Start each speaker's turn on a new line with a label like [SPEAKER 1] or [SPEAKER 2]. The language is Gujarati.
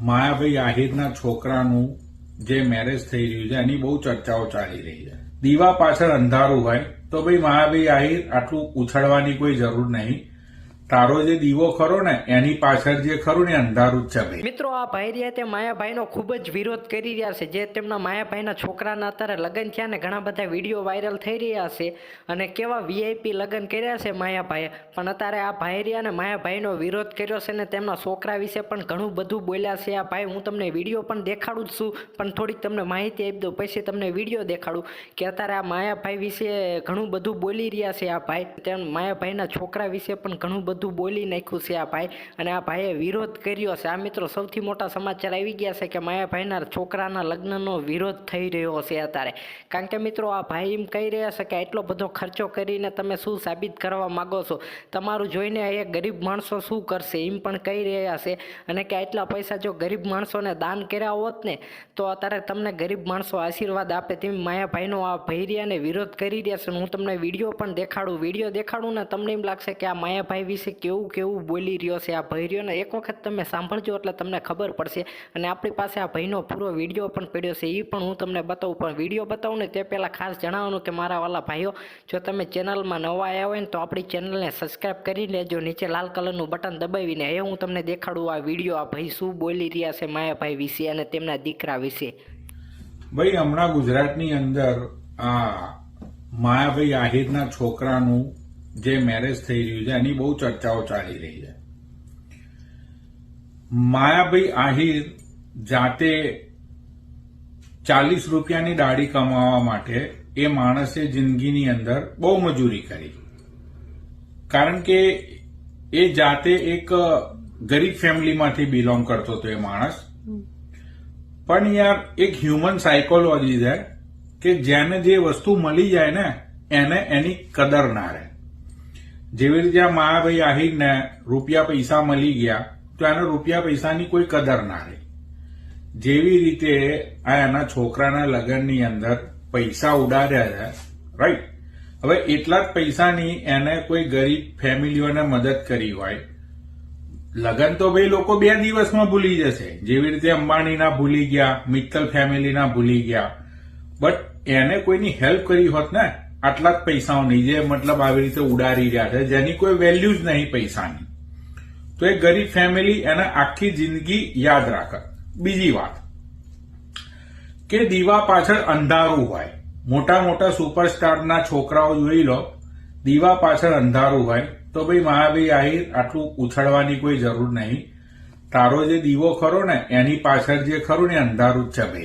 [SPEAKER 1] માયાભાઈ આહિરના છોકરાનું જે મેરેજ થઈ રહ્યું છે, એની બહુ ચર્ચાઓ ચાલી રહી છે. દીવા પાછળ અંધારું હોય, તો ભાઈ માયાભાઈ આહિર આટલું ઉછળવાની કોઈ જરૂર નહીં. તારો જે દીવો ખરો ને, એની પાછળ જે ખરું ને અંધારું છે ભાઈ.
[SPEAKER 2] મિત્રો, આ ભાઈ રહ્યા તે માયાભાઈનો ખૂબ જ વિરોધ કરી રહ્યા છે. જે તેમના માયાભાઈના છોકરાના અત્યારે લગ્ન થયા ને, ઘણા બધા વીડિયો વાયરલ થઈ રહ્યા છે અને કેવા વીઆઈપી લગ્ન કર્યા છે માયાભાઈએ. પણ અત્યારે આ ભાઈ રહ્યા ને માયાભાઈનો વિરોધ કર્યો છે ને, તેમના છોકરા વિશે પણ ઘણું બધું બોલ્યા છે. આ ભાઈ, હું તમને વીડિયો પણ દેખાડું જ છું, પણ થોડીક તમને માહિતી આપી દઉં, પછી તમને વીડિયો દેખાડું. કે અત્યારે આ માયાભાઈ વિશે ઘણું બધું બોલી રહ્યા છે આ ભાઈ. તેમ માયાભાઈના છોકરા વિશે પણ ઘણું બધું બોલી નાખ્યું છે આ ભાઈ. અને આ ભાઈએ વિરોધ કર્યો છે. આ મિત્રો સૌથી મોટા સમાચાર આવી ગયા છે કે માયાભાઈના છોકરાના લગ્નનો વિરોધ થઈ રહ્યો છે અત્યારે. કારણ કે મિત્રો આ ભાઈ એમ કહી રહ્યા છે કે આટલો બધો ખર્ચો કરીને તમે શું સાબિત કરવા માગો છો? તમારું જોઈને એ ગરીબ માણસો શું કરશે એમ પણ કહી રહ્યા છે. અને કે આટલા પૈસા જો ગરીબ માણસોને દાન કર્યા હોત ને, તો અત્યારે તમને ગરીબ માણસો આશીર્વાદ આપે તેમ માયાભાઈનો આ ભૈરિયાને વિરોધ કરી રહ્યા છે. હું તમને વીડિયો પણ દેખાડું, વીડિયો દેખાડું ને તમને એમ લાગશે કે આ માયાભાઈ વિશે કેવું કેવું બોલી રહ્યો છે આ ભૈરિયોને? એક વખત તમે સાંભળજો એટલે તમને ખબર પડશે. અને આપણી પાસે આ ભાઈનો પૂરો વીડિયો પણ પડ્યો છે. એ પણ હું તમને બતાવું, પણ વીડિયો બતાવું ને તે પહેલાં ખાસ જણાવવાનું કે મારા વાલા ભાઈઓ, જો તમે ચેનલમાં નવા આવ્યા હોય ને તો આપણી ચેનલને સબસ્ક્રાઈબ કરી લેજો, નીચે લાલ કલરનું બટન દબાવીને. એ હું તમને દેખાડું આ વીડિયો, આ ભાઈ શું બોલી રહ્યા છે માયાભાઈ વિશે અને તેમના દીકરા વિશે.
[SPEAKER 1] ભાઈ, હમણાં ગુજરાતની અંદર આ માયાભાઈ આહિરના છોકરાનું જે મેરેજ થઈ રહ્યું છે એની બહુ ચર્ચાઓ ચાલી રહી છે. માયાભાઈ આહિર જાતે ચાલીસ રૂપિયાની દાઢી કમાવા માટે એ માણસે જિંદગીની અંદર બહુ મજૂરી કરી. કારણ કે એ જાતે એક ગરીબ ફેમિલીમાંથી બિલોંગ કરતો હતો એ માણસ. પણ યાર એક હ્યુમન સાયકોલોજી છે કે જેને જે વસ્તુ મળી જાય ને એને એની કદર ના રહે. જેવી રીતે આ માયાભાઈ આહિરને રૂપિયા પૈસા મળી ગયા, તો એને રૂપિયા પૈસાની કોઈ કદર ના રહે. જેવી રીતે આ એના છોકરાના લગ્નની અંદર પૈસા ઉડાડ્યા છે રાઈટ હવે એટલા જ પૈસાની એને કોઈ ગરીબ ફેમિલીઓને મદદ કરી હોય, લગન તો ભાઈ લોકો બે દિવસમાં ભૂલી જશે. જેવી રીતે અંબાણીના ભૂલી ગયા, મિત્તલ ફેમિલીના ભૂલી ગયા બટ એને કોઈની હેલ્પ કરી હોત ને આટલા જ પૈસાઓની જે મતલબ આવી રીતે ઉડાડી રહ્યા છે, જેની કોઈ વેલ્યુ જ નહીં પૈસાની. તો એ ગરીબ ફેમિલી એને આખી જિંદગી યાદ રાખે. બીજી વાત, કે દીવા પાછળ અંધારું હોય. મોટા મોટા સુપરસ્ટારના છોકરાઓ જોઈ લો, દીવા પાછળ અંધારું હોય. તો ભાઈ મહાભાઈ આહિર, આટલું ઉછળવાની કોઈ જરૂર નહીં. તારો જે દીવો ખરો ને, એની પાછળ જે ખરું ને, અંધારું જ છે ભાઈ.